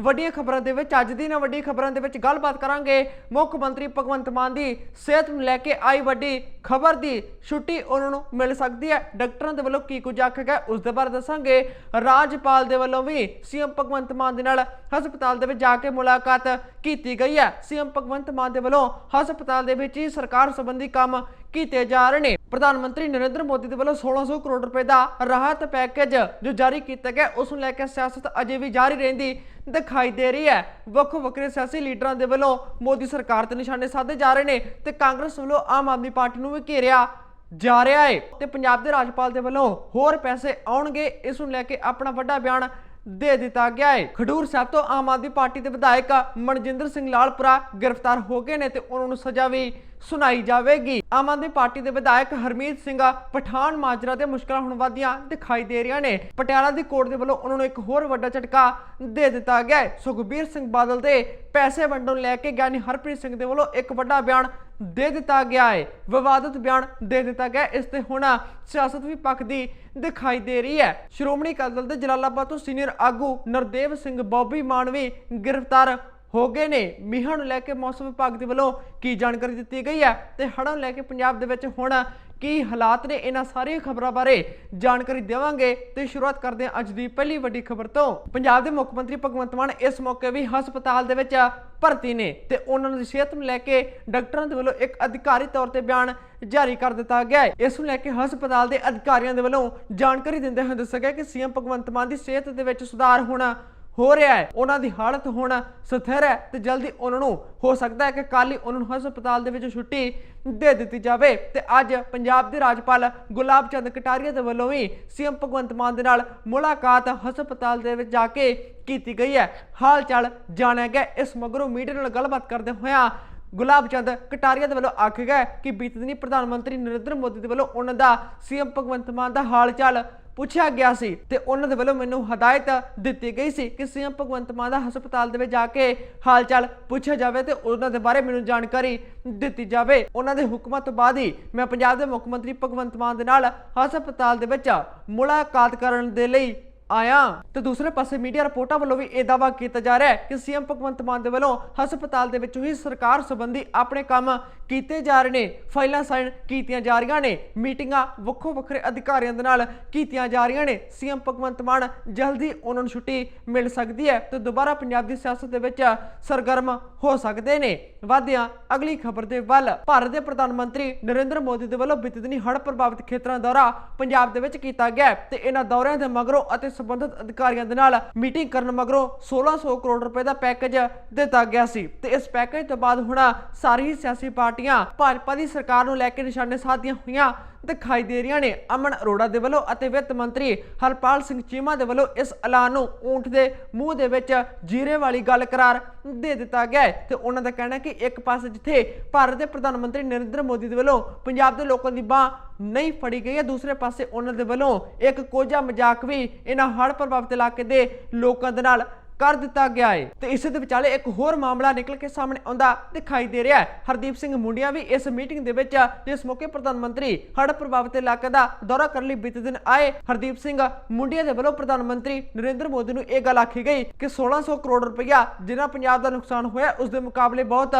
ਵੱਡੀਆਂ ਖਬਰਾਂ ਦੇ ਵਿੱਚ, ਅੱਜ ਦੀ ਨਾ ਵੱਡੀ ਖਬਰਾਂ ਦੇ ਵਿੱਚ ਗੱਲਬਾਤ ਕਰਾਂਗੇ ਮੁੱਖ ਮੰਤਰੀ ਭਗਵੰਤ ਮਾਨ ਦੀ ਸਿਹਤ ਨੂੰ ਲੈ ਕੇ ਆਈ ਵੱਡੀ ਖਬਰ ਦੀ। ਛੁੱਟੀ ਉਹਨਾਂ ਨੂੰ ਮਿਲ ਸਕਦੀ ਹੈ। ਡਾਕਟਰਾਂ ਦੇ ਵੱਲੋਂ ਕੀ ਕੁਝ ਆਖਿਆ ਗਿਆ, ਉਸ ਦੇ ਬਾਰੇ ਦੱਸਾਂਗੇ। ਰਾਜਪਾਲ ਦੇ ਵੱਲੋਂ ਵੀ ਸੀਐਮ ਭਗਵੰਤ ਮਾਨ ਦੇ ਨਾਲ ਹਸਪਤਾਲ ਦੇ ਵਿੱਚ ਜਾ ਕੇ ਮੁਲਾਕਾਤ ਕੀਤੀ ਗਈ ਹੈ। ਸੀਐਮ ਭਗਵੰਤ ਮਾਨ ਦੇ ਵੱਲੋਂ ਹਸਪਤਾਲ ਦੇ ਵਿੱਚ ਹੀ ਸਰਕਾਰ ਸੰਬੰਧੀ ਕੰਮ ਕੀਤੇ ਜਾ ਰਹੇ ਨੇ। ਪ੍ਰਧਾਨ ਮੰਤਰੀ ਨਰਿੰਦਰ ਮੋਦੀ ਦੇ ਵੱਲੋਂ 1600 ਕਰੋੜ ਰੁਪਏ ਦਾ ਰਾਹਤ ਪੈਕੇਜ ਜੋ ਜਾਰੀ ਕੀਤਾ ਗਿਆ, ਉਸ ਨੂੰ ਲੈ ਕੇ ਸਿਆਸਤ ਅਜੇ ਵੀ ਜਾਰੀ ਰਹਿੰਦੀ। ਦਿਖਾਈ ਦੇ ਰਹੀ ਹੈ। ਵੱਖੋ ਵੱਖਰੇ ਸਿਆਸੀ ਲੀਡਰਾਂ ਦੇ ਵੱਲੋਂ ਮੋਦੀ ਸਰਕਾਰ ਤੇ ਨਿਸ਼ਾਨੇ ਸਾਧੇ ਜਾ ਰਹੇ ਨੇ ਤੇ ਕਾਂਗਰਸ ਵੱਲੋਂ ਆਮ ਆਦਮੀ ਪਾਰਟੀ ਨੂੰ ਵੀ ਘੇਰਿਆ ਜਾ ਰਿਹਾ ਹੈ ਤੇ ਪੰਜਾਬ ਦੇ ਰਾਜਪਾਲ ਦੇ ਵੱਲੋਂ ਹੋਰ ਪੈਸੇ ਆਉਣਗੇ, ਇਸ ਨੂੰ ਲੈ ਕੇ ਆਪਣਾ ਵੱਡਾ ਬਿਆਨ ਦੇ ਦਿੱਤਾ ਗਿਆ ਹੈ ਖਡੂਰ ਸਾਹਿਬ ਤੋਂ ਆਮ ਆਦਮੀ ਪਾਰਟੀ ਦੇ ਵਿਧਾਇਕ ਮਨਜਿੰਦਰ ਸਿੰਘ ਲਾਲਪੁਰਾ ਗ੍ਰਿਫਤਾਰ ਹੋ ਗਏ ਨੇ ਤੇ ਉਹਨਾਂ ਨੂੰ ਸਜ਼ਾ ਵੀ ਸੁਣਾਈ ਜਾਵੇਗੀ। ਆਮ ਆਦਮੀ ਪਾਰਟੀ ਦੇ ਵਿਧਾਇਕ ਹਰਮੀਤ ਸਿੰਘ ਪਠਾਨ ਮਾਜਰਾ ਦੇ ਮੁਸ਼ਕਲਾਂ ਹੁਣ ਵਧੀਆਂ ਦਿਖਾਈ ਦੇ ਰਹੀਆਂ ਨੇ। ਪਟਿਆਲਾ ਦੀ ਕੋਰਟ ਦੇ ਵੱਲੋਂ ਉਹਨਾਂ ਨੂੰ ਇੱਕ ਹੋਰ ਵੱਡਾ ਝਟਕਾ ਦੇ ਦਿੱਤਾ ਗਿਆ ਸੁਖਬੀਰ ਸਿੰਘ ਬਾਦਲ ਦੇ ਪੈਸੇ ਵੰਡਣ ਲੈ ਕੇ ਗਿਆਨੀ ਹਰਪ੍ਰੀਤ ਸਿੰਘ ਦੇ ਵੱਲੋਂ ਇੱਕ ਵੱਡਾ ਬਿਆਨ ਦੇ ਦਿੱਤਾ ਗਿਆ ਹੈ। ਵਿਵਾਦਤ ਬਿਆਨ ਦੇ ਦਿੱਤਾ ਗਿਆ ਇਸ ਤੇ ਹੁਣ ਸਿਆਸਤ ਵੀ ਪੱਖ ਦੀ ਦਿਖਾਈ ਦੇ ਰਹੀ ਹੈ। ਸ਼੍ਰੋਮਣੀ ਅਕਾਲੀ ਦਲ ਦੇ ਜਲਾਲਾਬਾਦ ਤੋਂ ਸੀਨੀਅਰ ਆਗੂ ਨਰਦੇਵ ਸਿੰਘ ਬੌਬੀ ਮਾਨਵੀ ਗ੍ਰਿਫਤਾਰ ਹੋ ਗਏ ਨੇ। ਮੀਂਹਾਂ ਨੂੰ ਲੈ ਕੇ ਮੌਸਮ ਵਿਭਾਗ ਦੇ ਵੱਲੋਂ ਕੀ ਜਾਣਕਾਰੀ ਦਿੱਤੀ ਗਈ ਹੈ ਤੇ ਹੜ੍ਹਾਂ ਨੂੰ ਲੈ ਕੇ ਪੰਜਾਬ ਦੇ ਵਿੱਚ ਹੁਣ ਕੀ ਹਾਲਾਤ ਨੇ ਇਹਨਾਂ ਸਾਰੀਆਂ ਖਬਰਾਂ ਬਾਰੇ ਜਾਣਕਾਰੀ ਦੇਵਾਂਗੇ ਤੇ ਸ਼ੁਰੂਆਤ ਕਰਦੇ ਹਾਂ ਅੱਜ ਦੀ ਪਹਿਲੀ ਵੱਡੀ ਖਬਰ ਤੋਂ। ਪੰਜਾਬ ਦੇ ਮੁੱਖ ਮੰਤਰੀ ਭਗਵੰਤ ਮਾਨ ਇਸ ਮੌਕੇ ਵੀ ਹਸਪਤਾਲ ਦੇ ਵਿੱਚ ਭਰਤੀ ਨੇ ਤੇ ਉਹਨਾਂ ਦੀ ਸਿਹਤ ਨੂੰ ਲੈ ਕੇ ਡਾਕਟਰਾਂ ਦੇ ਵੱਲੋਂ ਇੱਕ ਅਧਿਕਾਰੀ ਤੌਰ ਤੇ ਬਿਆਨ ਜਾਰੀ ਕਰ ਦਿੱਤਾ ਗਿਆ ਹੈ। ਇਸ ਨੂੰ ਲੈ ਕੇ ਹਸਪਤਾਲ ਦੇ ਅਧਿਕਾਰੀਆਂ ਦੇ ਵੱਲੋਂ ਜਾਣਕਾਰੀ ਦਿੰਦੇ ਹੋਏ ਦੱਸਿਆ ਗਿਆ ਕਿ ਸੀਐਮ ਭਗਵੰਤ ਮਾਨ ਦੀ ਸਿਹਤ ਦੇ ਵਿੱਚ ਸੁਧਾਰ ਹੋਣਾ ਹੋ ਰਿਹਾ ਹੈ। ਉਹਨਾਂ ਦੀ ਹਾਲਤ ਹੁਣ ਸਥਿਰ ਹੈ ਤੇ ਜਲਦੀ ਉਹਨਾਂ ਨੂੰ ਹੋ ਸਕਦਾ ਹੈ ਕਿ ਕੱਲ੍ਹ ਹੀ ਉਹਨਾਂ ਨੂੰ ਹਸਪਤਾਲ ਦੇ ਵਿੱਚ ਛੁੱਟੀ ਦੇ ਦਿੱਤੀ ਜਾਵੇ। ਤੇ ਅੱਜ ਪੰਜਾਬ ਦੇ ਰਾਜਪਾਲ ਗੁਲਾਬ ਚੰਦ ਕਟਾਰੀਆ ਦੇ ਵੱਲੋਂ ਵੀ ਸੀਐਮ ਭਗਵੰਤ ਮਾਨ ਦੇ ਨਾਲ ਮੁਲਾਕਾਤ ਹਸਪਤਾਲ ਦੇ ਵਿੱਚ ਜਾ ਕੇ ਕੀਤੀ ਗਈ ਹੈ। ਹਾਲ ਚਾਲ ਜਾਣਿਆ ਗਿਆ। ਇਸ ਮਗਰੋਂ ਮੀਡੀਆ ਨਾਲ ਗੱਲਬਾਤ ਕਰਦੇ ਹੋਇਆਂ ਗੁਲਾਬ ਚੰਦ ਕਟਾਰੀਆ ਦੇ ਵੱਲੋਂ ਆਖਿਆ ਗਿਆ ਕਿ ਬੀਤੇ ਦਿਨੀ ਪ੍ਰਧਾਨ ਮੰਤਰੀ ਨਰਿੰਦਰ ਮੋਦੀ ਦੇ ਵੱਲੋਂ ਉਹਨਾਂ ਦਾ ਸੀਐਮ ਭਗਵੰਤ ਮਾਨ ਦਾ ਹਾਲ ਚਾਲ ਪੁੱਛਿਆ ਗਿਆ ਸੀ ਤੇ ਉਹਨਾਂ ਦੇ ਵੱਲੋਂ ਮੈਨੂੰ ਹਦਾਇਤ ਦਿੱਤੀ ਗਈ ਸੀ ਕਿ ਸੀਐਮ ਭਗਵੰਤ ਮਾਨ ਦਾ ਹਸਪਤਾਲ ਦੇ ਵਿੱਚ ਜਾ ਕੇ ਹਾਲ ਚਾਲ ਪੁੱਛਿਆ ਜਾਵੇ ਤੇ ਉਹਨਾਂ ਦੇ ਬਾਰੇ ਮੈਨੂੰ ਜਾਣਕਾਰੀ ਦਿੱਤੀ ਜਾਵੇ। ਉਹਨਾਂ ਦੇ ਹੁਕਮਾਂ ਤੋਂ ਬਾਅਦ ਹੀ ਮੈਂ ਪੰਜਾਬ ਦੇ ਮੁੱਖ ਮੰਤਰੀ ਭਗਵੰਤ ਮਾਨ ਦੇ ਨਾਲ ਹਸਪਤਾਲ ਦੇ ਵਿੱਚ ਮੁਲਾਕਾਤ ਕਰਨ ਦੇ ਲਈ ਆਇਆ। ਤੇ ਦੂਸਰੇ ਪਾਸੇ ਮੀਡੀਆ ਰਿਪੋਰਟਾਂ ਵੱਲੋਂ ਵੀ ਇਹ ਦਾਅਵਾ ਕੀਤਾ ਜਾ ਰਿਹਾ ਹੈ ਕਿ ਸੀਐਮ ਭਗਵੰਤ ਮਾਨ ਦੇ ਵੱਲੋਂ ਹਸਪਤਾਲ ਦੇ ਵਿੱਚੋਂ ਹੀ ਸਰਕਾਰ ਸੰਬੰਧੀ ਆਪਣੇ ਕੰਮ ਕੀਤੇ ਜਾ ਰਹੇ ਨੇ। ਫਾਈਲਾਂ ਸਾਈਨ ਕੀਤੀਆਂ ਜਾ ਰਹੀਆਂ ਨੇ। ਮੀਟਿੰਗਾਂ ਵੱਖੋ ਵੱਖਰੇ ਅਧਿਕਾਰੀਆਂ ਦੇ ਨਾਲ ਕੀਤੀਆਂ ਜਾ ਰਹੀਆਂ ਨੇ। ਸੀਐਮ ਭਗਵੰਤ ਮਾਨ ਜਲਦੀ ਉਹਨਾਂ ਨੂੰ ਛੁੱਟੀ ਮਿਲ ਸਕਦੀ ਹੈ ਤੇ ਦੁਬਾਰਾ ਪੰਜਾਬ ਦੀ ਸਿਆਸਤ ਦੇ ਵਿੱਚ ਸਰਗਰਮ ਹੋ ਸਕਦੇ ਨੇ। ਵਾਧਿਆਂ ਅਗਲੀ ਖਬਰ ਦੇ ਵੱਲ। ਭਾਰਤ ਦੇ ਪ੍ਰਧਾਨ ਮੰਤਰੀ ਨਰਿੰਦਰ ਮੋਦੀ ਦੇ ਵੱਲੋਂ ਬੀਤੇ ਦਿਨੀ ਹੜ੍ਹ ਪ੍ਰਭਾਵਿਤ ਖੇਤਰਾਂ ਦਾ ਦੌਰਾ ਪੰਜਾਬ ਦੇ ਵਿੱਚ ਕੀਤਾ ਗਿਆ ਤੇ ਇਹਨਾਂ ਦੌਰਿਆਂ ਦੇ ਮਗਰੋਂ ਅਤੇ ਸੰਬੰਧਿਤ ਅਧਿਕਾਰੀਆਂ ਦੇ ਨਾਲ ਮੀਟਿੰਗ ਕਰਨ ਮਗਰੋਂ 1600 ਕਰੋੜ ਰੁਪਏ ਦਾ ਪੈਕੇਜ ਦਿੱਤਾ ਗਿਆ ਸੀ ਤੇ ਇਸ ਪੈਕੇਜ ਤੋਂ ਬਾਅਦ ਹੁਣ ਸਾਰੀ ਸਿਆਸੀ ਪਾਰਟੀਆਂ ਭਾਜਪਾ ਦੀ ਸਰਕਾਰ ਨੂੰ ਲੈ ਕੇ ਨਿਸ਼ਾਨੇ ਸਾਧੀਆਂ ਹੋਈਆਂ ਦਿਖਾਈ ਦੇ ਰਹੀਆਂ ਨੇ। ਅਮਨ ਅਰੋੜਾ ਦੇ ਵੱਲੋਂ ਅਤੇ ਵਿੱਤ ਮੰਤਰੀ ਹਰਪਾਲ ਸਿੰਘ ਚੀਮਾ ਦੇ ਵੱਲੋਂ ਇਸ ਐਲਾਨ ਨੂੰ ਊਂਠ ਦੇ ਮੂੰਹ ਦੇ ਵਿੱਚ ਜੀਰੇ ਵਾਲੀ ਗੱਲ ਕਰਾਰ ਦੇ ਦਿੱਤਾ ਗਿਆ ਹੈ ਤੇ ਉਹਨਾਂ ਦਾ ਕਹਿਣਾ ਹੈ ਕਿ ਇੱਕ ਪਾਸੇ ਜਿੱਥੇ ਭਾਰਤ ਦੇ ਪ੍ਰਧਾਨ ਮੰਤਰੀ ਨਰਿੰਦਰ ਮੋਦੀ ਦੇ ਵੱਲੋਂ ਪੰਜਾਬ ਦੇ ਲੋਕਾਂ ਦੀ ਬਾਹ ਨਹੀਂ ਫੜੀ ਗਈ ਹੈ, ਦੂਸਰੇ ਪਾਸੇ ਉਹਨਾਂ ਦੇ ਵੱਲੋਂ ਇੱਕ ਕੋਝਾ ਮਜ਼ਾਕ ਵੀ ਇਹਨਾਂ ਹੜ੍ਹ ਪ੍ਰਭਾਵਿਤ ਇਲਾਕੇ ਦੇ ਲੋਕਾਂ ਦੇ ਨਾਲ ਕਰ ਦਿੱਤਾ ਗਿਆ ਹੈ ਤੇ ਇਸੇ ਦੇ ਵਿਚਾਲੇ ਇੱਕ ਹੋਰ ਮਾਮਲਾ ਨਿਕਲ ਕੇ ਸਾਹਮਣੇ ਆਉਂਦਾ ਦਿਖਾਈ ਦੇ ਰਿਹਾ ਹੈ। ਹਰਦੀਪ ਸਿੰਘ ਮੁੰਡਿਆ ਵੀ ਇਸ ਮੀਟਿੰਗ ਦੇ ਵਿੱਚ ਜਿਸ ਮੌਕੇ ਪ੍ਰਧਾਨ ਮੰਤਰੀ ਹੜ੍ਹ ਪ੍ਰਭਾਵਿਤ ਇਲਾਕੇ ਦਾ ਦੌਰਾ ਕਰਨ ਲਈ ਬੀਤੇ ਦਿਨ ਆਏ। ਹਰਦੀਪ ਸਿੰਘ ਮੁੰਡਿਆ ਦੇ ਵੱਲੋਂ ਪ੍ਰਧਾਨ ਮੰਤਰੀ ਨਰਿੰਦਰ ਮੋਦੀ ਨੂੰ ਇਹ ਗੱਲ ਆਖੀ ਗਈ ਕਿ 1600 ਕਰੋੜ ਰੁਪਇਆ ਜਿਨ੍ਹਾਂ ਪੰਜਾਬ ਦਾ ਨੁਕਸਾਨ ਹੋਇਆ, ਉਸ ਦੇ ਮੁਕਾਬਲੇ ਬਹੁਤ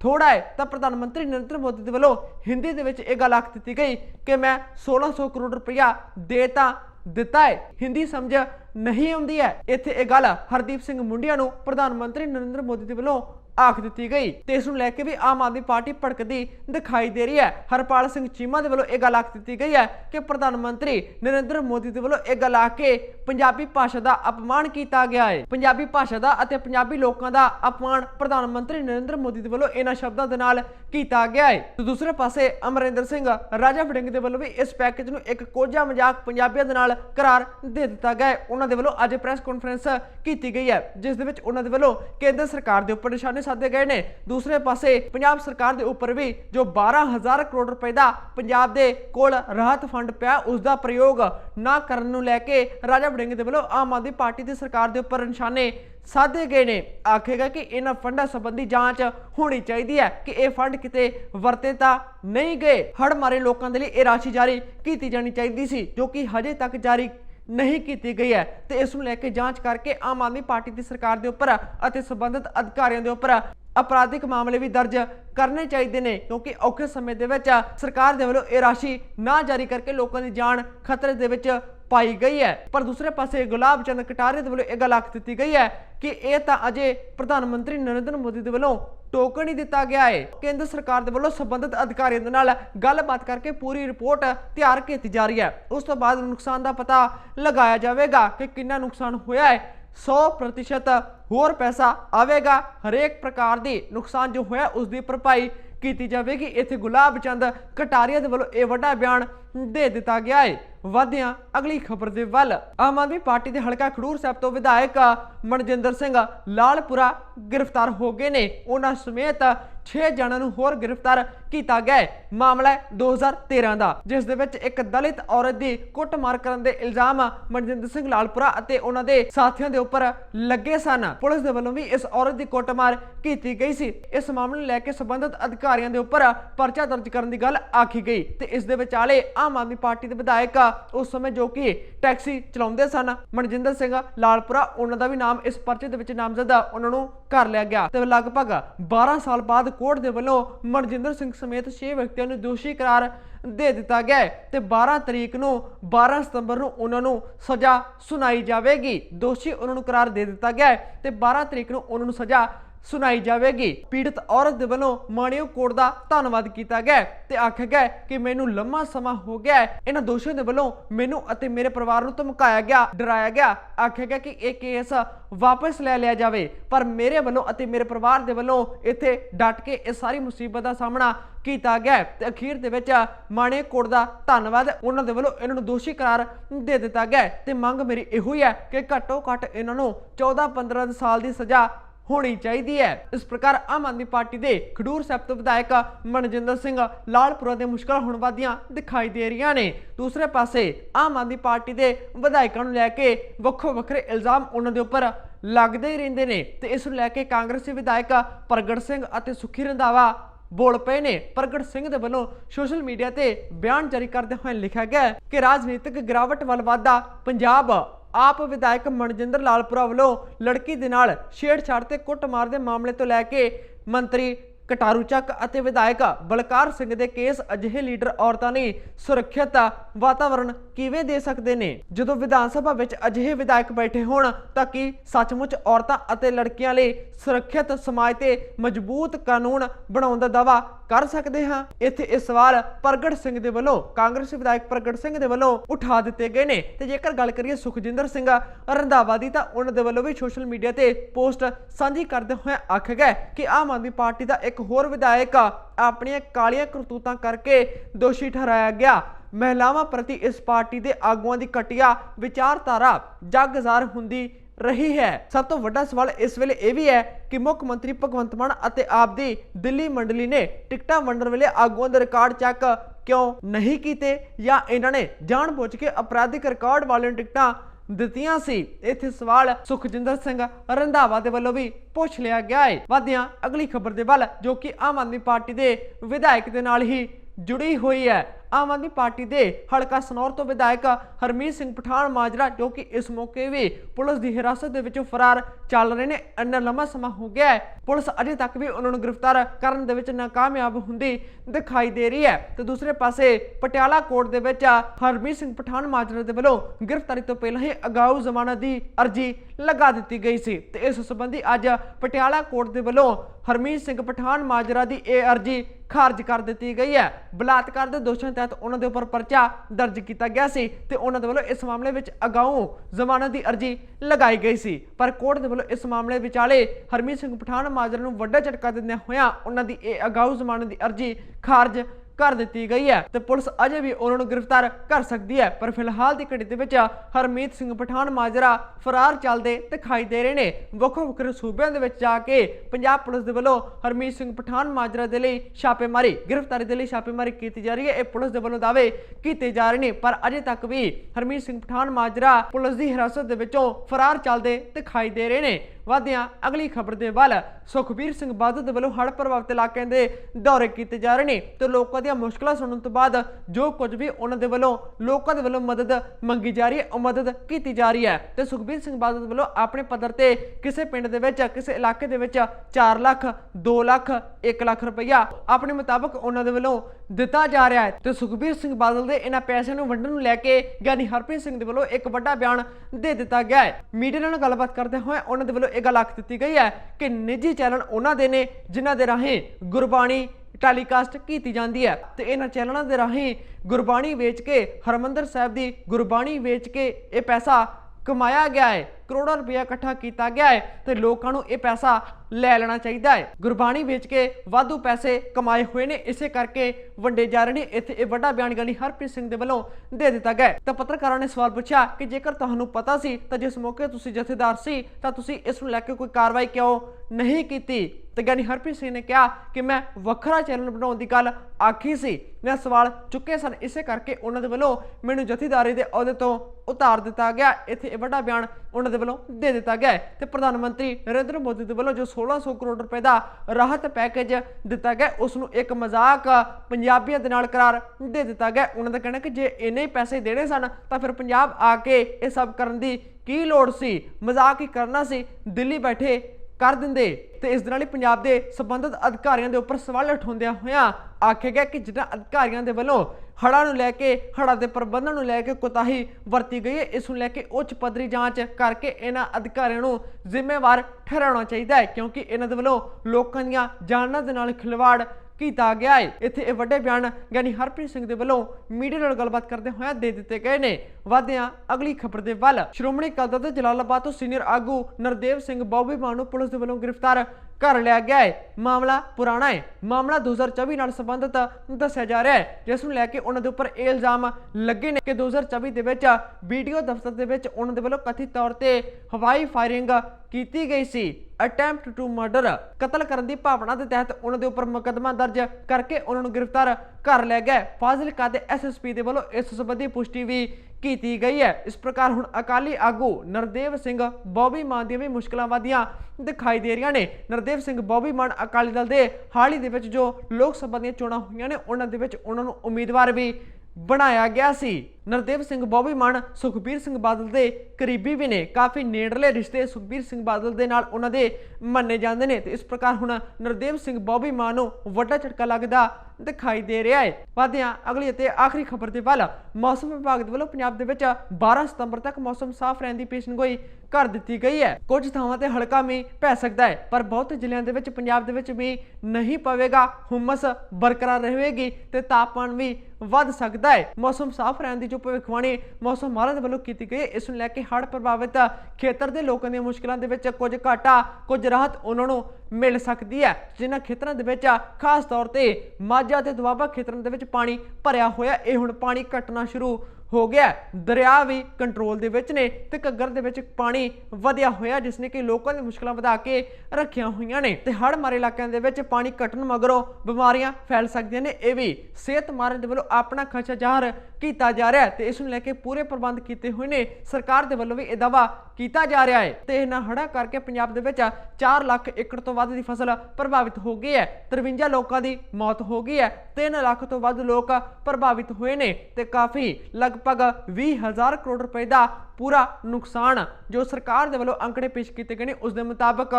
ਥੋੜਾ ਹੈ ਤਾਂ ਪ੍ਰਧਾਨ ਮੰਤਰੀ ਨਰਿੰਦਰ ਮੋਦੀ ਦੇ ਵੱਲੋਂ ਹਿੰਦੀ ਦੇ ਵਿੱਚ ਇਹ ਗੱਲ ਆਖ ਦਿੱਤੀ ਗਈ ਕਿ ਮੈਂ 1600 ਕਰੋੜ ਰੁਪਇਆ ਦੇ ਤਾਂ ਦਿੱਤਾ ਹੈ। ਹਿੰਦੀ ਸਮਝ ਨਹੀਂ ਆਉਂਦੀ ਹੈ। ਇੱਥੇ ਇਹ ਗੱਲ ਹਰਦੀਪ ਸਿੰਘ ਮੁੰਡਿਆ ਨੂੰ ਪ੍ਰਧਾਨ ਮੰਤਰੀ ਨਰਿੰਦਰ ਮੋਦੀ ਦੇ ਵੱਲੋਂ ਆਖ ਦਿੱਤੀ ਗਈ ਤੇ ਇਸ ਨੂੰ ਲੈ ਕੇ ਵੀ ਆਮ ਆਦਮੀ ਪਾਰਟੀ ਭੜਕਦੀ ਦਿਖਾਈ ਦੇ ਰਹੀ ਹੈ। ਹਰਪਾਲ ਸਿੰਘ ਚੀਮਾ ਦੇ ਵੱਲੋਂ ਇਹ ਗੱਲ ਆਖ ਦਿੱਤੀ ਗਈ ਹੈ ਕਿ ਪ੍ਰਧਾਨ ਮੰਤਰੀ ਨਰਿੰਦਰ ਮੋਦੀ ਦੇ ਵੱਲੋਂ ਇਹ ਗੱਲ ਆ ਕੇ ਪੰਜਾਬੀ ਭਾਸ਼ਾ ਦਾ ਅਪਮਾਨ ਕੀਤਾ ਗਿਆ ਹੈ। ਪੰਜਾਬੀ ਭਾਸ਼ਾ ਦਾ ਅਤੇ ਪੰਜਾਬੀ ਲੋਕਾਂ ਦਾ ਅਪਮਾਨ ਪ੍ਰਧਾਨ ਮੰਤਰੀ ਨਰਿੰਦਰ ਮੋਦੀ ਦੇ ਵੱਲੋਂ ਇਹਨਾਂ ਸ਼ਬਦਾਂ ਦੇ ਨਾਲ ਕੀਤਾ ਗਿਆ ਹੈ। ਤੇ ਦੂਸਰੇ ਪਾਸੇ ਅਮਰਿੰਦਰ ਸਿੰਘ ਰਾਜਾ ਵੜਿੰਗ ਦੇ ਵੱਲੋਂ ਵੀ ਇਸ ਪੈਕੇਜ ਨੂੰ ਇੱਕ ਕੋਝਾ ਮਜ਼ਾਕ ਪੰਜਾਬੀਆਂ ਦੇ ਨਾਲ ਕਰਾਰ ਦੇ ਦਿੱਤਾ ਗਿਆ ਹੈ। ਉਹਨਾਂ ਦੇ ਵੱਲੋਂ ਅੱਜ ਪ੍ਰੈਸ ਕਾਨਫਰੰਸ ਕੀਤੀ ਗਈ ਹੈ, ਜਿਸ ਦੇ ਵਿੱਚ ਉਹਨਾਂ ਦੇ ਵੱਲੋਂ ਕੇਂਦਰ ਸਰਕਾਰ ਦੇ ਉੱਪਰ ਨਿਸ਼ਾਨੇ ਸਾਧੇ ਗਏ ਨੇ। ਦੂਸਰੇ ਪਾਸੇ ਪੰਜਾਬ ਸਰਕਾਰ ਦੇ ਉੱਪਰ ਵੀ ਜੋ 12000 ਕਰੋੜ ਰੁਪਏ ਦਾ ਪੰਜਾਬ ਦੇ ਕੋਲ ਰਾਹਤ ਫੰਡ ਪਿਆ ਉਸ ਦਾ ਪ੍ਰਯੋਗ ਨਾ ਕਰਨ ਨੂੰ ਲੈ ਕੇ ਰਾਜਾ ਵੜਿੰਗ ਦੇ ਵੱਲੋਂ ਆਮ ਆਦਮੀ ਪਾਰਟੀ ਦੀ ਸਰਕਾਰ ਦੇ ਉੱਪਰ ਨਿਸ਼ਾਨੇ ਸਾਧੇ ਗਏ ਨੇ। ਆਖੇਗਾ ਕਿ ਇਹਨਾਂ ਫੰਡਾਂ ਸੰਬੰਧੀ ਜਾਂਚ ਹੋਣੀ ਚਾਹੀਦੀ ਹੈ ਕਿ ਇਹ ਫੰਡ ਕਿਤੇ ਵਰਤੇ ਤਾਂ ਨਹੀਂ ਗਏ। ਹੜ ਮਾਰੇ ਲੋਕਾਂ ਦੇ ਲਈ ਇਹ ਰਾਸ਼ੀ ਜਾਰੀ ਕੀਤੀ ਜਾਣੀ ਚਾਹੀਦੀ ਸੀ, ਜੋ ਕਿ ਹਜੇ ਤੱਕ ਜਾਰੀ ਨਹੀਂ ਕੀਤੀ ਗਈ ਹੈ ਤੇ ਇਸ ਨੂੰ ਲੈ ਕੇ ਜਾਂਚ ਕਰਕੇ ਆਮ ਆਦਮੀ ਪਾਰਟੀ ਦੀ ਸਰਕਾਰ ਦੇ ਉੱਪਰ ਅਤੇ ਸੰਬੰਧਿਤ ਅਧਿਕਾਰੀਆਂ ਦੇ ਉੱਪਰ ਅਪਰਾਧਿਕ ਮਾਮਲੇ ਵੀ ਦਰਜ ਕਰਨੇ ਚਾਹੀਦੇ ਨੇ, ਕਿਉਂਕਿ ਔਖੇ ਸਮੇਂ ਦੇ ਵਿੱਚ ਸਰਕਾਰ ਦੇ ਵੱਲੋਂ ਇਹ ਰਾਸ਼ੀ ਨਾ ਜਾਰੀ ਕਰਕੇ ਲੋਕਾਂ ਦੀ ਜਾਨ ਖਤਰੇ ਦੇ ਵਿੱਚ ਪਾਈ ਗਈ ਹੈ। ਪਰ ਦੂਸਰੇ ਪਾਸੇ ਗੁਲਾਬ ਚੰਦ ਕਟਾਰੇ ਦੇ ਵੱਲੋਂ ਇਹ ਗੱਲ ਆਖ ਦਿੱਤੀ ਗਈ ਹੈ ਕਿ ਇਹ ਤਾਂ ਅਜੇ ਪ੍ਰਧਾਨ ਮੰਤਰੀ ਨਰਿੰਦਰ ਮੋਦੀ ਦੇ ਵੱਲੋਂ ਟੋਕਨ ਹੀ ਦਿੱਤਾ ਗਿਆ ਹੈ ਕੇਂਦਰ ਸਰਕਾਰ ਦੇ ਵੱਲੋਂ ਸੰਬੰਧਿਤ ਅਧਿਕਾਰੀਆਂ ਦੇ ਨਾਲ ਗੱਲਬਾਤ ਕਰਕੇ ਪੂਰੀ ਰਿਪੋਰਟ ਤਿਆਰ ਕੀਤੀ ਜਾ ਰਹੀ ਹੈ। ਉਸ ਤੋਂ ਬਾਅਦ ਨੁਕਸਾਨ ਦਾ ਪਤਾ ਲਗਾਇਆ ਜਾਵੇਗਾ ਕਿ ਕਿੰਨਾ ਨੁਕਸਾਨ ਹੋਇਆ ਹੈ। 100% ਹੋਰ ਪੈਸਾ ਆਵੇਗਾ। ਹਰੇਕ ਪ੍ਰਕਾਰ ਦੀ ਨੁਕਸਾਨ ਜੋ ਹੋਇਆ, ਉਸ ਦੀ ਭਰਪਾਈ ਕੀਤੀ ਜਾਵੇਗੀ। ਇੱਥੇ ਗੁਲਾਬ ਚੰਦ ਕਟਾਰੀਆ ਦੇ ਵੱਲੋਂ ਇਹ ਵੱਡਾ ਬਿਆਨ ਦੇ ਦਿੱਤਾ ਗਿਆ ਹੈ ਵਧਿਆਂ, ਅਗਲੀ ਖਬਰ ਦੇ ਵੱਲ। ਆਮ ਆਦਮੀ ਪਾਰਟੀ ਦੇ ਹਲਕਾ ਖਡੂਰ ਸਾਹਿਬ ਤੋਂ ਵਿਧਾਇਕ ਮਨਜਿੰਦਰ ਸਿੰਘ ਲਾਲਪੁਰਾ ਗ੍ਰਿਫਤਾਰ ਹੋ ਗਏ ਨੇ। ਉਹਨਾਂ ਸਮੇਤ 6 ਜਣਾਂ ਨੂੰ ਹੋਰ ਗ੍ਰਿਫਤਾਰ ਕੀਤਾ ਗਿਆ ਹੈ ਮਾਮਲਾ 2013 ਦਾ, ਜਿਸ ਦੇ ਵਿੱਚ ਇੱਕ ਦਲਿਤ ਔਰਤ ਦੀ ਕੁੱਟਮਾਰ ਕਰਨ ਦੇ ਇਲਜ਼ਾਮ ਮਨਜਿੰਦਰ ਸਿੰਘ ਲਾਲਪੁਰਾ ਅਤੇ ਉਹਨਾਂ ਦੇ ਸਾਥੀਆਂ ਦੇ ਉੱਪਰ ਲੱਗੇ ਸਨ। ਪੁਲਿਸ ਦੇ ਵੱਲੋਂ ਵੀ ਇਸ ਔਰਤ ਦੀ ਕੁੱਟਮਾਰ ਕੀਤੀ ਗਈ ਸੀ। ਇਸ ਮਾਮਲੇ ਨੂੰ ਲੈ ਕੇ ਸੰਬੰਧਿਤ ਅਧਿਕਾਰੀਆਂ ਦੇ ਉੱਪਰ ਪਰਚਾ ਦਰਜ ਕਰਨ ਦੀ ਗੱਲ ਆਖੀ ਗਈ ਤੇ ਇਸ ਦੇ ਵਿਚਾਲੇ ਆਮ ਆਦਮੀ ਪਾਰਟੀ ਦੇ ਵਿਧਾਇਕ ਉਸ ਸਮੇਂ ਜੋ ਕਿ ਟੈਕਸੀ ਚਲਾਉਂਦੇ ਸਨ, ਮਨਜਿੰਦਰ ਸਿੰਘ ਲਾਲਪੁਰਾ, ਉਹਨਾਂ ਦਾ ਵੀ ਨਾਮ ਇਸ ਪਰਚੇ ਦੇ ਵਿੱਚ ਨਾਮਜ਼ਦ ਆ, ਉਹਨਾਂ ਨੂੰ ਕਰ ਲਿਆ ਗਿਆ ਤੇ ਲਗਭਗ 12 ਸਾਲ ਬਾਅਦ ਕੋਰਟ ਦੇ ਵੱਲੋਂ ਮਨਜਿੰਦਰ ਸਿੰਘ ਸਮੇਤ 6 ਵਿਅਕਤੀਆਂ ਨੂੰ ਦੋਸ਼ੀ ਕਰਾਰ ਦੇ ਦਿੱਤਾ ਗਿਆ ਹੈ ਤੇ 12 ਤਰੀਕ ਨੂੰ 12 ਸਤੰਬਰ ਨੂੰ ਉਹਨਾਂ ਨੂੰ ਸਜ਼ਾ ਸੁਣਾਈ ਜਾਵੇਗੀ। ਦੋਸ਼ੀ ਉਹਨਾਂ ਨੂੰ ਕਰਾਰ ਦੇ ਦਿੱਤਾ ਗਿਆ ਹੈ ਤੇ 12 ਤਰੀਕ ਨੂੰ ਉਹਨਾਂ ਨੂੰ ਸਜ਼ਾ ਸੁਣਾਈ ਜਾਵੇਗੀ। ਪੀੜਤ ਔਰਤ ਦੇ ਵੱਲੋਂ ਮਾਣਿਓ ਕੋਰਟ ਦਾ ਧੰਨਵਾਦ ਕੀਤਾ ਗਿਆ ਤੇ ਆਖਿਆ ਗਿਆ ਕਿ ਮੈਨੂੰ ਲੰਮਾ ਸਮਾਂ ਹੋ ਗਿਆ ਇਹਨਾਂ ਦੋਸ਼ੀਆਂ ਦੇ ਵੱਲੋਂ ਮੈਨੂੰ ਅਤੇ ਮੇਰੇ ਪਰਿਵਾਰ ਨੂੰ ਧਮਕਾਇਆ ਗਿਆ, ਡਰਾਇਆ ਗਿਆ। ਆਖਿਆ ਗਿਆ ਕਿ ਇਹ ਕੇਸ ਵਾਪਸ ਲੈ ਲਿਆ ਜਾਵੇ। ਪਰ ਮੇਰੇ ਵੱਲੋਂ ਅਤੇ ਮੇਰੇ ਪਰਿਵਾਰ ਦੇ ਵੱਲੋਂ ਇੱਥੇ ਡਟ ਕੇ ਇਹ ਸਾਰੀ ਮੁਸੀਬਤ ਦਾ ਸਾਹਮਣਾ ਕੀਤਾ ਗਿਆ ਹੈ ਤੇ ਅਖੀਰ ਦੇ ਵਿੱਚ ਮਾਣੇ ਕੋਟ ਦਾ ਧੰਨਵਾਦ ਉਹਨਾਂ ਦੇ ਵੱਲੋਂ ਇਹਨਾਂ ਨੂੰ ਦੋਸ਼ੀ ਕਰਾਰ ਦੇ ਦਿੱਤਾ ਗਿਆ ਤੇ ਮੰਗ ਮੇਰੀ ਇਹੋ ਹੀ ਹੈ ਕਿ ਘੱਟੋ ਘੱਟ ਇਹਨਾਂ ਨੂੰ 14 15 ਸਾਲ ਦੀ ਸਜ਼ਾ ਹੋਣੀ ਚਾਹੀਦੀ ਹੈ। ਇਸ ਪ੍ਰਕਾਰ ਆਮ ਆਦਮੀ ਪਾਰਟੀ ਦੇ ਖਡੂਰ ਸਾਹਿਬ ਤੋਂ ਵਿਧਾਇਕ ਮਨਜਿੰਦਰ ਸਿੰਘ ਲਾਲਪੁਰਾ ਦੇ ਮੁਸ਼ਕਲ ਹੁਣ ਵਾਦੀਆਂ ਦਿਖਾਈ ਦੇ ਰਹੀਆਂ ਨੇ। ਦੂਸਰੇ ਪਾਸੇ ਆਮ ਆਦਮੀ ਪਾਰਟੀ ਦੇ ਵਿਧਾਇਕਾਂ ਨੂੰ ਲੈ ਕੇ ਵੱਖੋ ਵੱਖਰੇ ਇਲਜ਼ਾਮ ਉਹਨਾਂ ਦੇ ਉੱਪਰ ਲੱਗਦੇ ਹੀ ਰਹਿੰਦੇ ਨੇ ਤੇ ਇਸ ਨੂੰ ਲੈ ਕੇ ਕਾਂਗਰਸੀ ਵਿਧਾਇਕ ਪ੍ਰਗਟ ਸਿੰਘ ਅਤੇ ਸੁਖੀ ਰੰਧਾਵਾ ਬੋਲ ਪਏ ਨੇ। ਪ੍ਰਗਟ ਸਿੰਘ ਦੇ ਵੱਲੋਂ ਸੋਸ਼ਲ ਮੀਡੀਆ ਤੇ ਬਿਆਨ ਜਾਰੀ ਕਰਦੇ ਹੋਏ ਲਿਖਿਆ ਗਿਆ ਹੈ ਕਿ ਰਾਜਨੀਤਿਕ ਗਿਰਾਵਟ ਵੱਲ ਵਾਧਾ ਪੰਜਾਬ ਆਪ ਵਿਧਾਇਕ ਮਨਜਿੰਦਰ ਲਾਲਪੁਰਾ ਵੱਲੋਂ ਲੜਕੀ ਦੇ ਨਾਲ ਛੇੜਛਾੜ ਤੇ ਕੁੱਟਮਾਰ ਦੇ ਮਾਮਲੇ ਤੋਂ ਲੈ ਕੇ ਮੰਤਰੀ ਕਟਾਰੂ ਚੱਕ ਅਤੇ ਵਿਧਾਇਕ ਬਲਕਾਰ ਸਿੰਘ ਦੇ ਕੇਸ ਅਜਿਹੇ ਲੀਡਰ ਔਰਤਾਂ ਨੇ ਸੁਰੱਖਿਅਤ ਵਾਤਾਵਰਣ ਕਿਵੇਂ ਦੇ ਸਕਦੇ ਨੇ? ਜਦੋਂ ਵਿਧਾਨ ਸਭਾ ਵਿੱਚ ਅਜਿਹੇ ਵਿਧਾਇਕ ਬੈਠੇ ਹੋਣ, ਤਾਂ ਕੀ ਸੱਚਮੁੱਚ ਔਰਤਾਂ ਅਤੇ ਲੜਕੀਆਂ ਲਈ ਸੁਰੱਖਿਅਤ ਸਮਾਜ ਤੇ ਮਜ਼ਬੂਤ ਕਾਨੂੰਨ ਬਣਾਉਣ ਦਾ ਦਾਅਵਾ ਕਰ ਸਕਦੇ ਹਾਂ। ਇੱਥੇ ਇਹ ਸਵਾਲ ਪ੍ਰਗਟ ਸਿੰਘ ਦੇ ਵੱਲੋਂ, ਕਾਂਗਰਸੀ ਵਿਧਾਇਕ ਪ੍ਰਗਟ ਸਿੰਘ ਦੇ ਵੱਲੋਂ ਉਠਾ ਦਿੱਤੇ ਗਏ ਨੇ। ਤੇ ਜੇਕਰ ਗੱਲ ਕਰੀਏ ਸੁਖਜਿੰਦਰ ਸਿੰਘ ਰੰਧਾਵਾ ਦੀ ਤਾਂ ਉਹਨਾਂ ਦੇ ਵੱਲੋਂ ਵੀ ਸੋਸ਼ਲ ਮੀਡੀਆ ਤੇ ਪੋਸਟ ਸਾਂਝੀ ਕਰਦੇ ਹੋਏ ਆਖਿਆ ਗਿਆ ਕਿ ਆਮ ਆਦਮੀ ਪਾਰਟੀ ਦਾ ਇੱਕ ਹੋਰ ਵਿਧਾਇਕ ਆਪਣੀਆਂ ਕਾਲੀਆਂ ਕਰਤੂਤਾਂ ਕਰਕੇ ਦੋਸ਼ੀ ਠਹਿਰਾਇਆ ਗਿਆ। ਮਹਿਲਾਵਾਂ ਪ੍ਰਤੀ ਇਸ ਪਾਰਟੀ ਦੇ ਆਗੂਆਂ ਦੀ ਘਟੀਆ ਵਿਚਾਰਧਾਰਾ ਜਗਜ਼ਾਰ ਹੁੰਦੀ ਰਹੀ ਹੈ। ਸਭ ਤੋਂ ਵੱਡਾ ਸਵਾਲ ਇਸ ਵੇਲੇ ਇਹ ਵੀ ਹੈ ਕਿ ਮੁੱਖ ਮੰਤਰੀ ਭਗਵੰਤ ਮਾਨ ਅਤੇ ਆਪ ਦਿੱਲੀ ਮੰਡਲੀ ਨੇ ਟਿਕਟਾਂ ਵੰਡਣ ਵੇਲੇ ਆਗੂਆਂ ਦੇ ਰਿਕਾਰਡ ਚੈੱਕ ਕਿਉਂ ਨਹੀਂ ਕੀਤੇ ਜਾਂ ਇਹਨਾਂ ਨੇ ਜਾਣਬੁੱਝ ਕੇ ਅਪਰਾਧਿਕ ਰਿਕਾਰਡ ਵਾਲੀਆਂ ਟਿਕਟਾਂ ਦਿੱਤੀਆਂ ਸੀ? ਇੱਥੇ ਸਵਾਲ ਸੁਖਜਿੰਦਰ ਸਿੰਘ ਰੰਧਾਵਾ ਦੇ ਵੱਲੋਂ ਵੀ ਪੁੱਛ ਲਿਆ ਗਿਆ ਹੈ। ਵਾਦਿਆਂ ਅਗਲੀ ਖਬਰ ਦੇ ਵੱਲ ਜੋ ਕਿ ਆਮ ਆਦਮੀ ਪਾਰਟੀ ਦੇ ਵਿਧਾਇਕ ਦੇ ਨਾਲ ਹੀ ਜੁੜੀ ਹੋਈ ਹੈ। ਆਮ ਆਦਮੀ ਪਾਰਟੀ ਦੇ ਹਲਕਾ ਸਨੌਰ ਤੋਂ ਵਿਧਾਇਕ ਹਰਮੀਤ ਸਿੰਘ ਪਠਾਨ ਮਾਜਰਾ, ਜੋ ਕਿ ਇਸ ਮੌਕੇ ਵੀ ਪੁਲਿਸ ਦੀ ਹਿਰਾਸਤ ਦੇ ਵਿੱਚੋਂ ਫਰਾਰ ਚੱਲ ਰਹੇ ਨੇ। ਇੰਨਾ ਲੰਮਾ ਸਮਾਂ ਹੋ ਗਿਆ ਹੈ, ਪੁਲਿਸ ਅਜੇ ਤੱਕ ਵੀ ਉਹਨਾਂ ਨੂੰ ਗ੍ਰਿਫਤਾਰ ਕਰਨ ਦੇ ਵਿੱਚ ਨਾਕਾਮਯਾਬ ਹੁੰਦੀ ਦਿਖਾਈ ਦੇ ਰਹੀ ਹੈ। ਤੇ ਦੂਸਰੇ ਪਾਸੇ ਪਟਿਆਲਾ ਕੋਰਟ ਦੇ ਵਿੱਚ ਹਰਮੀਤ ਸਿੰਘ ਪਠਾਨ ਮਾਜਰਾ ਦੇ ਵੱਲੋਂ ਗ੍ਰਿਫਤਾਰੀ ਤੋਂ ਪਹਿਲਾਂ ਹੀ ਅਗਾਊ ਜ਼ਮਾਨਤ ਦੀ ਅਰਜੀ ਲਗਾ ਦਿੱਤੀ ਗਈ ਸੀ। ਤੇ ਇਸ ਸੰਬੰਧੀ ਅੱਜ ਪਟਿਆਲਾ ਕੋਰਟ ਦੇ ਵੱਲੋਂ ਹਰਮੀਤ ਸਿੰਘ ਪਠਾਨ ਮਾਜਰਾ ਦੀ ਇਹ ਅਰਜੀ ਖਾਰਜ ਕਰ ਦਿੱਤੀ ਗਈ ਹੈ। ਬਲਾਤਕਾਰ ਦੇ ਦੋਸ਼ਾਂ ਤਹਿਤ ਉਹਨਾਂ ਦੇ ਉੱਪਰ ਪਰਚਾ ਦਰਜ ਕੀਤਾ ਗਿਆ ਸੀ ਤੇ ਉਹਨਾਂ ਦੇ ਵੱਲੋਂ ਇਸ ਮਾਮਲੇ ਵਿੱਚ ਅਗਾਊਂ ਜ਼ਮਾਨਤ ਦੀ ਅਰਜੀ ਲਗਾਈ ਗਈ ਸੀ। ਪਰ ਕੋਰਟ ਦੇ ਵੱਲੋਂ ਇਸ ਮਾਮਲੇ ਵਿਚਾਲੇ ਹਰਮੀਤ ਸਿੰਘ ਪਠਾਨ ਮਾਜਰਾ ਨੂੰ ਵੱਡਾ ਝਟਕਾ ਦਿੰਦਿਆਂ ਹੋਇਆਂ ਉਹਨਾਂ ਦੀ ਇਹ ਅਗਾਊਂ ਜ਼ਮਾਨਤ ਦੀ ਅਰਜੀ ਖਾਰਜ ਕਰ ਦਿੱਤੀ ਗਈ ਹੈ ਤੇ ਪੁਲਿਸ ਅਜੇ ਵੀ ਉਹਨਾਂ ਨੂੰ ਗ੍ਰਿਫਤਾਰ ਕਰ ਸਕਦੀ ਹੈ। ਪਰ ਫਿਲਹਾਲ ਦੀ ਘੜੀ ਦੇ ਵਿੱਚ ਹਰਮੀਤ ਸਿੰਘ ਪਠਾਨ ਮਾਜਰਾ ਫਰਾਰ ਚੱਲਦੇ ਦਿਖਾਈ ਦੇ ਰਹੇ ਨੇ। ਵੱਖੋ ਵੱਖਰੇ ਸੂਬਿਆਂ ਦੇ ਵਿੱਚ ਜਾ ਕੇ ਪੰਜਾਬ ਪੁਲਿਸ ਦੇ ਵੱਲੋਂ ਹਰਮੀਤ ਸਿੰਘ ਪਠਾਨ ਮਾਜਰਾ ਦੇ ਲਈ ਛਾਪੇਮਾਰੀ, ਗ੍ਰਿਫਤਾਰੀ ਦੇ ਲਈ ਛਾਪੇਮਾਰੀ ਕੀਤੀ ਜਾ ਰਹੀ ਹੈ। ਇਹ ਪੁਲਿਸ ਦੇ ਵੱਲੋਂ ਦਾਅਵੇ ਕੀਤੇ ਜਾ ਰਹੇ ਨੇ, ਪਰ ਅਜੇ ਤੱਕ ਵੀ ਹਰਮੀਤ ਸਿੰਘ ਪਠਾਨ ਮਾਜਰਾ ਪੁਲਿਸ ਦੀ ਹਿਰਾਸਤ ਦੇ ਵਿੱਚੋਂ ਫਰਾਰ ਚੱਲਦੇ ਦਿਖਾਈ ਦੇ ਰਹੇ ਨੇ। ਵਾਦਿਆਂ ਅਗਲੀ ਖਬਰ ਦੇ ਵੱਲ ਸੁਖਬੀਰ ਸਿੰਘ ਬਾਦਲ ਦੇ ਵੱਲੋਂ ਹੜ੍ਹ ਪ੍ਰਭਾਵਿਤ ਇਲਾਕਿਆਂ ਦੇ ਦੌਰੇ ਕੀਤੇ ਜਾ ਰਹੇ ਨੇ ਤੇ ਲੋਕਾਂ ਦੀਆਂ ਮੁਸ਼ਕਲਾਂ ਸੁਣਨ ਤੋਂ ਬਾਅਦ ਜੋ ਕੁਝ ਵੀ ਉਹਨਾਂ ਦੇ ਵੱਲੋਂ ਲੋਕਾਂ ਦੇ ਵੱਲੋਂ ਮਦਦ ਮੰਗੀ ਜਾ ਰਹੀ ਹੈ, ਉਹ ਮਦਦ ਕੀਤੀ ਜਾ ਰਹੀ ਹੈ। ਤੇ ਸੁਖਬੀਰ ਸਿੰਘ ਬਾਦਲ ਵੱਲੋਂ ਆਪਣੇ ਪੱਧਰ ਤੇ ਕਿਸੇ ਪਿੰਡ ਦੇ ਵਿੱਚ, ਕਿਸੇ ਇਲਾਕੇ ਦੇ ਵਿੱਚ 4 ਲੱਖ 2 ਲੱਖ 1 ਲੱਖ ਰੁਪਈਆ ਆਪਣੇ ਮੁਤਾਬਕ ਉਹਨਾਂ ਦੇ ਵੱਲੋਂ ਦਿੱਤਾ ਜਾ ਰਿਹਾ ਹੈ। ਤੇ ਸੁਖਬੀਰ ਸਿੰਘ ਬਾਦਲ ਦੇ ਇਹਨਾਂ ਪੈਸਿਆਂ ਨੂੰ ਵੰਡਣ ਨੂੰ ਲੈ ਕੇ ਗਿਆਨੀ ਹਰਪ੍ਰੀਤ ਸਿੰਘ ਦੇ ਵੱਲੋਂ ਇੱਕ ਵੱਡਾ ਬਿਆਨ ਦੇ ਦਿੱਤਾ ਗਿਆ ਹੈ। ਮੀਡੀਆ ਨਾਲ ਗੱਲਬਾਤ ਕਰਦੇ ਹੋਏ ਉਹਨਾਂ ਦੇ ਵੱਲੋਂ ਇਹ ਗੱਲ ਆਖ ਦਿੱਤੀ ਗਈ ਹੈ ਕਿ ਨਿੱਜੀ ਚੈਨਲ ਉਹਨਾਂ ਦੇ ਨੇ ਜਿਨ੍ਹਾਂ ਦੇ ਰਾਹੀਂ ਗੁਰਬਾਣੀ ਟੈਲੀਕਾਸਟ ਕੀਤੀ ਜਾਂਦੀ ਹੈ। ਤੇ ਇਹਨਾਂ ਚੈਨਲਾਂ ਦੇ ਰਾਹੀਂ ਗੁਰਬਾਣੀ ਵੇਚ ਕੇ ਹਰਮੰਦਰ ਸਾਹਿਬ ਦੀ ਗੁਰਬਾਣੀ ਵੇਚ ਕੇ ਇਹ ਪੈਸਾ ਕਮਾਇਆ ਗਿਆ ਹੈ। ਕਰੋੜਾਂ ਰੁਪਇਆ ਇਕੱਠਾ ਕੀਤਾ ਗਿਆ ਹੈ ਤੇ ਲੋਕਾਂ ਨੂੰ ਇਹ ਪੈਸਾ ਲੈ ਲੈਣਾ ਚਾਹੀਦਾ ਹੈ। ਗੁਰਬਾਣੀ ਵੇਚ ਕੇ ਵਾਧੂ ਪੈਸੇ ਕਮਾਏ ਹੋਏ ਨੇ। ਇਸੇ ਕਰਕੇ ਵੰਡੇ ਜਾ ਰਹੇ ਨੇ। ਇੱਥੇ ਇਹ ਵੱਡਾ ਬਿਆਨ ਗਾਲੀ ਹਰਪ੍ਰੀਤ ਸਿੰਘ ਦੇ ਵੱਲੋਂ ਦੇ ਦਿੱਤਾ ਗਿਆ ਤਾਂ ਪੱਤਰਕਾਰਾਂ ਨੇ ਸਵਾਲ ਪੁੱਛਿਆ ਕਿ ਜੇਕਰ ਤੁਹਾਨੂੰ ਪਤਾ ਸੀ, ਤਾਂ ਜਿਸ ਮੌਕੇ ਤੁਸੀਂ ਜਥੇਦਾਰ ਸੀ, ਤਾਂ ਤੁਸੀਂ ਇਸ ਨੂੰ ਲੈ ਕੇ ਕੋਈ ਕਾਰਵਾਈ ਕਿਉਂ ਨਹੀਂ ਕੀਤੀ? ਤੇ ਗਿਆਨੀ ਹਰਪ੍ਰੀਤ ਸਿੰਘ ਨੇ ਕਿਹਾ ਕਿ ਮੈਂ ਵੱਖਰਾ ਚੈਨਲ ਬਣਾਉਣ ਦੀ ਗੱਲ ਆਖੀ ਸੀ। ਮੈਂ ਸਵਾਲ ਚੁੱਕੇ ਸਨ। ਇਸੇ ਕਰਕੇ ਉਹਨਾਂ ਦੇ ਵੱਲੋਂ ਮੈਨੂੰ ਜਥੇਦਾਰੀ ਦੇ ਅਹੁਦੇ ਤੋਂ ਉਤਾਰ ਦਿੱਤਾ ਗਿਆ। ਇੱਥੇ ਇਹ ਵੱਡਾ ਬਿਆਨ ਉਹਨਾਂ ਦੇ ਵੱਲੋਂ ਦੇ ਦਿੱਤਾ ਗਿਆ ਹੈ। ਤੇ ਪ੍ਰਧਾਨ ਮੰਤਰੀ ਨਰਿੰਦਰ ਮੋਦੀ ਦੇ ਵੱਲੋਂ ਜੋ 1600 ਕਰੋੜ ਰੁਪਏ ਦਾ ਰਾਹਤ ਪੈਕੇਜ ਦਿੱਤਾ ਗਿਆ, ਉਸ ਨੂੰ ਇੱਕ ਮਜ਼ਾਕ ਪੰਜਾਬੀਆਂ ਦੇ ਨਾਲ ਕਰਾਰ ਦੇ ਦਿੱਤਾ ਗਿਆ। ਉਹਨਾਂ ਦਾ ਕਹਿਣਾ ਕਿ ਜੇ ਇੰਨੇ ਪੈਸੇ ਦੇਣੇ ਸਨ, ਤਾਂ ਫਿਰ ਪੰਜਾਬ ਆ ਕੇ ਇਹ ਸਭ ਕਰਨ ਦੀ ਕੀ ਲੋੜ ਸੀ? ਮਜ਼ਾਕ ਹੀ ਕਰਨਾ ਸੀ। ਦਿੱਲੀ ਬੈਠੇ ਕਰ ਦਿੰਦੇ ਤੇ ਇਸ ਦੇ ਨਾਲ ਹੀ ਪੰਜਾਬ ਦੇ ਸੰਬੰਧਿਤ ਅਧਿਕਾਰੀਆਂ ਦੇ ਉੱਪਰ ਸਵਾਲ ਉਠਾਉਂਦਿਆਂ ਹੋਇਆਂ ਆਖਿਆ ਗਿਆ ਕਿ ਜਿਨ੍ਹਾਂ ਅਧਿਕਾਰੀਆਂ ਦੇ ਵੱਲੋਂ ਹੜ੍ਹਾਂ ਨੂੰ ਲੈ ਕੇ, ਹੜ੍ਹਾਂ ਦੇ ਪ੍ਰਬੰਧਨ ਨੂੰ ਲੈ ਕੇ ਕੋਤਾਹੀ ਵਰਤੀ ਗਈ ਹੈ, ਇਸ ਨੂੰ ਲੈ ਕੇ ਉੱਚ ਪੱਧਰੀ ਜਾਂਚ ਕਰਕੇ ਇਹਨਾਂ ਅਧਿਕਾਰੀਆਂ ਨੂੰ ਜ਼ਿੰਮੇਵਾਰ ਠਹਿਰਾਉਣਾ ਚਾਹੀਦਾ ਹੈ ਕਿਉਂਕਿ ਇਹਨਾਂ ਦੇ ਵੱਲੋਂ ਲੋਕਾਂ ਦੀਆਂ ਜਾਨਾਂ ਦੇ ਨਾਲ ਖਿਲਵਾੜ ਕੀਤਾ ਗਿਆ ਹੈ। ਇੱਥੇ ਇਹ ਵੱਡੇ ਬਿਆਨ ਗਿਆਨੀ ਹਰਪ੍ਰੀਤ ਸਿੰਘ ਦੇ ਵੱਲੋਂ ਮੀਡੀਆ ਨਾਲ ਗੱਲਬਾਤ ਕਰਦੇ ਹੋਏ ਦੇ ਦਿੱਤੇ ਗਏ ਨੇ। ਵਾਦਿਆਂ ਅਗਲੀ ਖਬਰ ਦੇ ਵੱਲ ਸ਼੍ਰੋਮਣੀ ਅਕਾਲੀ ਦਲ ਦੇ ਜਲਾਲਾਬਾਦ ਤੋਂ ਸੀਨੀਅਰ ਆਗੂ ਨਰਦੇਵ ਸਿੰਘ ਬੌਬੀ ਨੂੰ ਪੁਲਿਸ ਦੇ ਵੱਲੋਂ ਗ੍ਰਿਫਤਾਰ ਕਰ ਲਿਆ ਗਿਆ ਹੈ। ਮਾਮਲਾ ਪੁਰਾਣਾ ਹੈ। ਮਾਮਲਾ 2024 ਨਾਲ ਸੰਬੰਧਿਤ ਦੱਸਿਆ ਜਾ ਰਿਹਾ ਹੈ, ਜਿਸ ਨੂੰ ਲੈ ਕੇ ਉਹਨਾਂ ਦੇ ਉੱਪਰ ਇਹ ਇਲਜ਼ਾਮ ਲੱਗੇ ਨੇ ਕਿ 2024 ਦੇ ਵਿੱਚ ਵੀਡੀਓ ਦਫ਼ਤਰ ਦੇ ਵਿੱਚ ਉਹਨਾਂ ਦੇ ਵੱਲੋਂ ਕਥਿਤ ਤੌਰ ਤੇ ਹਵਾਈ ਫਾਇਰਿੰਗ ਕੀਤੀ ਗਈ ਸੀ। ਅਟੈਂਪਟ ਟੂ ਮਰਡਰ ਕਤਲ ਕਰਨ ਦੀ ਭਾਵਨਾ ਦੇ ਤਹਿਤ ਉਹਨਾਂ ਦੇ ਉੱਪਰ ਮੁਕੱਦਮਾ ਦਰਜ ਕਰਕੇ ਉਹਨਾਂ ਨੂੰ ਗ੍ਰਿਫਤਾਰ ਕਰ ਲਿਆ ਗਿਆ ਫਾਜ਼ਿਲਕਾ ਦੇ ਐਸਐਸਪੀ ਦੇ ਵੱਲੋਂ ਇਸ ਸੰਬੰਧੀ ਪੁਸ਼ਟੀ ਵੀ ਕੀਤੀ ਗਈ ਹੈ। ਇਸ ਪ੍ਰਕਾਰ ਹੁਣ ਅਕਾਲੀ ਆਗੂ ਨਰਦੇਵ ਸਿੰਘ ਬੌਬੀ ਮਾਨ ਦੀਆਂ ਵੀ ਮੁਸ਼ਕਲਾਂ ਵਧੀਆਂ ਦਿਖਾਈ ਦੇ ਰਹੀਆਂ ਨੇ। ਨਰਦੇਵ ਸਿੰਘ ਬੌਬੀ ਮਾਨ ਅਕਾਲੀ ਦਲ ਦੇ ਹਾਲ ਹੀ ਦੇ ਵਿੱਚ ਜੋ ਲੋਕ ਸਭਾ ਦੀਆਂ ਚੋਣਾਂ ਹੋਈਆਂ ਨੇ, ਉਹਨਾਂ ਦੇ ਵਿੱਚ ਉਹਨਾਂ ਨੂੰ ਉਮੀਦਵਾਰ ਵੀ ਬਣਾਇਆ ਗਿਆ ਸੀ। ਨਰਦੇਵ ਸਿੰਘ ਬੋਬੀ ਮਾਨ, ਸੁਖਬੀਰ ਸਿੰਘ ਬਾਦਲ ਦੇ ਕਰੀਬੀ ਵੀ ਨੇ। ਕਾਫੀ ਨੇੜਲੇ ਰਿਸ਼ਤੇ ਸੁਖਬੀਰ ਸਿੰਘ ਬਾਦਲ ਦੇ ਨਾਲ ਉਹਨਾਂ ਦੇ ਮੰਨੇ ਜਾਂਦੇ ਨੇ। ਤੇ ਇਸ ਪ੍ਰਕਾਰ ਹੁਣ ਨਰਦੇਵ ਸਿੰਘ ਬੋਬੀ ਮਾਨ ਨੂੰ ਵੱਡਾ ਝਟਕਾ ਲੱਗਦਾ ਦਿਖਾਈ ਦੇ ਰਿਹਾ ਹੈ। ਵਾਦਿਆਂ ਅਗਲੀ ਅਤੇ ਆਖਰੀ ਖਬਰ ਦੇ ਵੱਲ ਮੌਸਮ ਵਿਭਾਗ ਦੇ ਵੱਲੋਂ ਪੰਜਾਬ ਦੇ ਵਿੱਚ 12 ਸਤੰਬਰ ਤੱਕ ਮੌਸਮ ਸਾਫ਼ ਰਹਿਣ ਦੀ ਪੇਸ਼ਨਗੋਈ ਕਰ ਦਿੱਤੀ ਗਈ ਹੈ। ਕੁਝ ਥਾਵਾਂ ਤੇ ਹਲਕਾ ਮੀਂਹ ਪੈ ਸਕਦਾ ਹੈ ਪਰ ਬਹੁਤ ਜ਼ਿਲ੍ਹਿਆਂ ਦੇ ਵਿੱਚ ਪੰਜਾਬ ਦੇ ਵਿੱਚ ਮੀਂਹ ਨਹੀਂ ਪਵੇਗਾ ਹੁਮਸ ਬਰਕਰਾਰ ਰਹੇਗੀ ਤੇ ਤਾਪਮਾਨ ਵੀ ਵੱਧ ਸਕਦਾ ਹੈ। ਮੌਸਮ ਸਾਫ਼ ਰਹਿਣ ਦੀ ਜੋ ਭਵਿੱਖਬਾਣੀ ਮੌਸਮ ਮਹਾਰਾਜ ਦੇ ਵੱਲੋਂ ਕੀਤੀ ਗਈ ਹੈ, ਇਸ ਨੂੰ ਲੈ ਕੇ ਹੜ੍ਹ ਪ੍ਰਭਾਵਿਤ ਖੇਤਰ ਦੇ ਲੋਕਾਂ ਦੀਆਂ ਮੁਸ਼ਕਲਾਂ ਦੇ ਵਿੱਚ ਕੁਝ ਘਾਟਾ ਕੁਝ ਰਾਹਤ ਉਹਨਾਂ ਨੂੰ ਮਿਲ ਸਕਦੀ ਹੈ। ਜਿਨ੍ਹਾਂ ਖੇਤਰਾਂ ਦੇ ਵਿੱਚ ਖਾਸ ਤੌਰ ਤੇ ਮਾਝਾ ਤੇ ਦੁਆਬਾ ਖੇਤਰਾਂ ਦੇ ਵਿੱਚ ਪਾਣੀ ਭਰਿਆ ਹੋਇਆ ਇਹ ਹੁਣ ਪਾਣੀ ਘਟਣਾ ਸ਼ੁਰੂ ਹੋ ਗਿਆ ਦਰਿਆ ਵੀ ਕੰਟਰੋਲ ਦੇ ਵਿੱਚ ਨੇ ਤੇ ਘੱਗਰ ਦੇ ਵਿੱਚ ਪਾਣੀ ਵਧਿਆ ਹੋਇਆ, ਜਿਸ ਨੇ ਕਿ ਲੋਕਾਂ ਦੀਆਂ ਮੁਸ਼ਕਲਾਂ ਵਧਾ ਕੇ ਰੱਖੀਆਂ ਹੋਈਆਂ ਨੇ। ਤੇ ਹੜ੍ਹ ਮਾਰੇ ਇਲਾਕਿਆਂ ਦੇ ਵਿੱਚ ਪਾਣੀ ਘਟਣ ਮਗਰੋਂ ਬਿਮਾਰੀਆਂ ਫੈਲ ਸਕਦੀਆਂ ਨੇ। ਇਹ ਵੀ ਸਿਹਤ ਮਾਰਨ ਦੇ ਵੱਲੋਂ ਆਪਣਾ ਖਰਚਾ ਜ਼ਾਹਰ ਕੀਤਾ ਜਾ ਰਿਹਾ ਹੈ ਤੇ ਇਸ ਨੂੰ ਲੈ ਕੇ ਪੂਰੇ ਪ੍ਰਬੰਧ ਕੀਤੇ ਹੋਏ ਨੇ। ਸਰਕਾਰ ਦੇ ਵੱਲੋਂ ਵੀ ਇਹ ਦਾਵਾ ਕੀਤਾ ਜਾ ਰਿਹਾ ਹੈ। ਤੇ ਇਹਨਾਂ ਹੜ੍ਹਾਂ ਕਰਕੇ ਪੰਜਾਬ ਦੇ ਵਿੱਚ 4 ਲੱਖ ਏਕੜ ਤੋਂ ਵੱਧ ਦੀ ਫਸਲ ਪ੍ਰਭਾਵਿਤ ਹੋ ਗਈ ਹੈ। 53 ਲੋਕਾਂ ਦੀ ਮੌਤ ਹੋ ਗਈ ਹੈ। 3 ਲੱਖ ਤੋਂ ਵੱਧ ਲੋਕ ਪ੍ਰਭਾਵਿਤ ਹੋਏ ਨੇ ਤੇ ਕਾਫੀ ਲਗ ਲਗਭਗ 20000 ਕਰੋੜ ਰੁਪਏ ਦਾ ਪੂਰਾ ਨੁਕਸਾਨ ਜੋ ਸਰਕਾਰ ਦੇ ਵੱਲੋਂ ਅੰਕੜੇ ਪੇਸ਼ ਕੀਤੇ ਗਏ ਨੇ, ਉਸ ਦੇ ਮੁਤਾਬਕ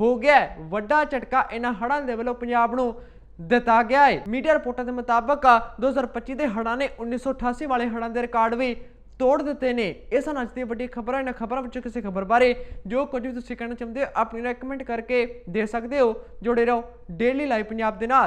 ਹੋ ਗਿਆ ਵੱਡਾ ਝਟਕਾ ਇਹਨਾਂ ਹੜ੍ਹਾਂ ਦੇ ਵੱਲੋਂ ਪੰਜਾਬ ਨੂੰ ਦਿੱਤਾ ਗਿਆ ਹੈ। ਮੀਡੀਆ ਰਿਪੋਰਟਾਂ ਦੇ ਮੁਤਾਬਕ 2025 ਦੇ ਹੜ੍ਹਾਂ ਨੇ 1988 ਵਾਲੇ ਹੜ੍ਹਾਂ ਦੇ ਰਿਕਾਰਡ ਵੀ ਤੋੜ ਦਿੱਤੇ ਨੇ। ਇਹ ਸਨ ਅੱਜ ਦੀ ਵੱਡੀ ਖਬਰਾਂ ਇਹਨਾਂ ਖਬਰਾਂ ਵਿੱਚੋਂ ਕਿਸੇ ਖਬਰ ਬਾਰੇ ਜੋ ਕੁਝ ਵੀ ਤੁਸੀਂ ਕਹਿਣਾ ਚਾਹੁੰਦੇ ਹੋ ਆਪਣੀ ਰਾਏ ਕਰਕੇ ਦੇ ਸਕਦੇ ਹੋ। ਜੁੜੇ ਰਹੋ ਡੇਲੀ ਲਾਈਵ ਪੰਜਾਬ ਦੇ ਨਾਲ।